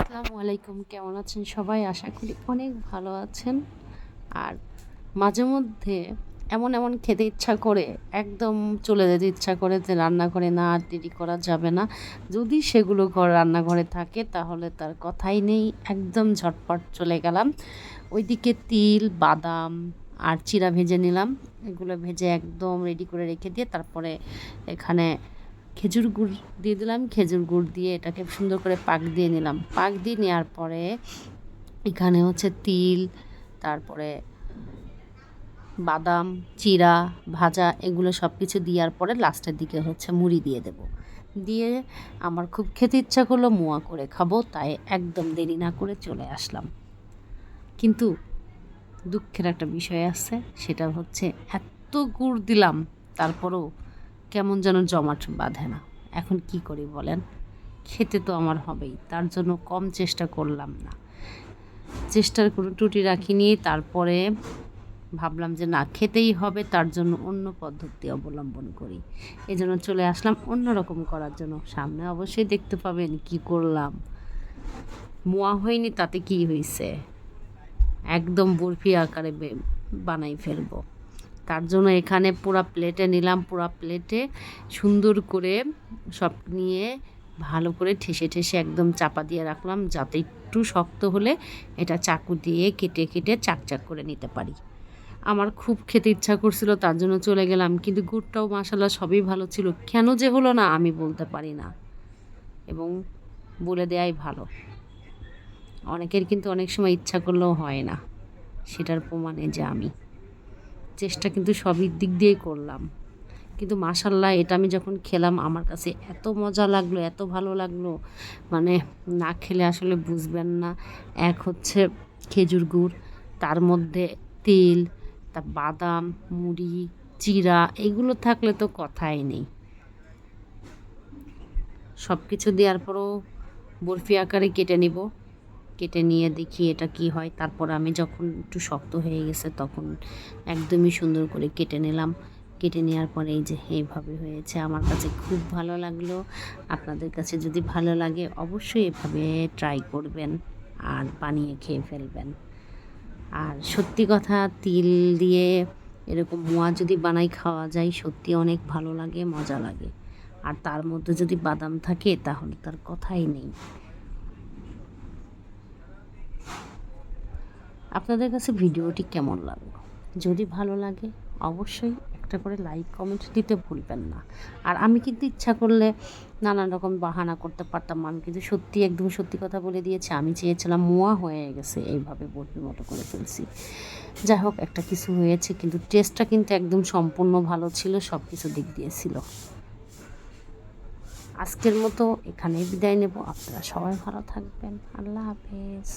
আসসালামু আলাইকুম, কেমন আছেন সবাই? আশা করি অনেক ভালো আছেন। আর মাঝে মধ্যে এমন এমন খেতে ইচ্ছা করে একদম চলে যেতে ইচ্ছা করে যে রান্না করে না আর দেরি করা যাবে না। যদি সেগুলো ঘর রান্নাঘরে থাকে তাহলে তার কথাই নেই, একদম ঝটপট চলে গেলাম। ওইদিকে তিল, বাদাম আর চিরা ভেজে নিলাম। এগুলো ভেজে একদম রেডি করে রেখে দিয়ে তারপরে এখানে খেজুর গুড় দিয়ে দিলাম, খেজুর গুড় দিয়ে এটাকে সুন্দর করে পাক দিয়ে নিলাম। পাক দিয়ে নেওয়ার পরে এখানে হচ্ছে তিল, তারপরে বাদাম, চিরা, ভাজা এগুলো সব কিছু দেওয়ার পরে লাস্টের দিকে হচ্ছে মুড়ি দিয়ে দেব। দিয়ে আমার খুব খেতে ইচ্ছা করল, মোয়া করে খাব, তাই একদম দেরি না করে চলে আসলাম। কিন্তু দুঃখের একটা বিষয় আছে, সেটা হচ্ছে এত গুড় দিলাম, তারপরেও কেমন যেন জমাট বাঁধে না। এখন কি করি বলেন? খেতে তো আমার হবেই, তার জন্য কম চেষ্টা করলাম না। চেষ্টার কোনো ত্রুটি রাখিনি, তারপরে ভাবলাম যে না, খেতেই হবে, তার জন্য অন্য পদ্ধতি অবলম্বন করি। এই জন্য চলে আসলাম অন্যরকম করার জন্য। সামনে অবশ্যই দেখতে পাবেন কি করলাম। মোয়া হয়নি, তাতে কি হয়েছে একদম বরফি আকারে বানাই ফেলব। তার জন্য এখানে পুরা প্লেটে নিলাম, পুরা প্লেটে সুন্দর করে সব নিয়ে ভালো করে ঠেসে ঠেসে একদম চাপা দিয়ে রাখলাম যাতে একটু শক্ত হলে এটা চাকু দিয়ে কেটে কেটে চাকচাক করে নিতে পারি। আমার খুব খেতে ইচ্ছা করছিল, তার জন্য চলে গেলাম, কিন্তু গুড়টাও মাসাল্লাহ সবই ভালো ছিল। কেন যে হলো না আমি বলতে পারি না। এবং বলে দেয়াই ভালো। অনেকের কিন্তু অনেক সময় ইচ্ছা করলেও হয় না, সেটার প্রমাণে যে আমি। চেষ্টা কিন্তু সবই দিক দিয়েই করলাম। কিন্তু মাশাল্লাহ এটা আমি যখন খেলাম, আমার কাছে এত মজা লাগল, এত ভালো লাগল। মানে না খেলে আসলে বুঝবেন না। এক হচ্ছে খেজুর গুড়, তার মধ্যে তেল, তা বাদাম, মুড়ি চিরা এগুলো থাকলে তো কথাই নেই। সব কিছু দেওয়ার পরও বরফি আকারে কেটে নিব। কেটে নিয়ে দেখি এটা কি হয়। তারপর আমি যখন একটু শক্ত হয়ে গেছে তখন একদমই সুন্দর করে কেটে নিলাম। কেটে নেওয়ার পরে এই যে এইভাবে হয়েছে। আমার কাছে খুব ভালো লাগল। আপনাদের কাছে যদি ভালো লাগে অবশ্যই এভাবে ট্রাই করবেন আর বানিয়ে খেয়ে ফেলবেন। আর সত্যি কথা, তিল দিয়ে এরকম মোয়া যদি বানাই খাওয়া যায় সত্যি অনেক ভালো লাগে, মজা লাগে। আর তার মধ্যে যদি বাদাম থাকে তাহলে তার কথাই নেই। আপনাদের কাছে ভিডিওটি কেমন লাগল? যদি ভালো লাগে, অবশ্যই একটা করে লাইক কমেন্ট দিতে ভুলবেন না। আর আমি কিন্তু ইচ্ছা করলে নানান রকম বাহানা করতে পারতাম। আমি কিন্তু সত্যি একদম সত্যি কথা বলে দিয়েছি। আমি চেয়েছিলাম মোয়া হয়ে গেছে। এইভাবে বটির মতো করে ফেলছি। যাই হোক, একটা কিছু হয়েছে, কিন্তু টেস্টটা কিন্তু একদম সম্পূর্ণ ভালো ছিল সব কিছু দিক দিয়েছিল আজকের মতো এখানেই বিদায় নেব। আপনারা সবাই ভালো থাকবেন। আল্লাহ হাফেজ।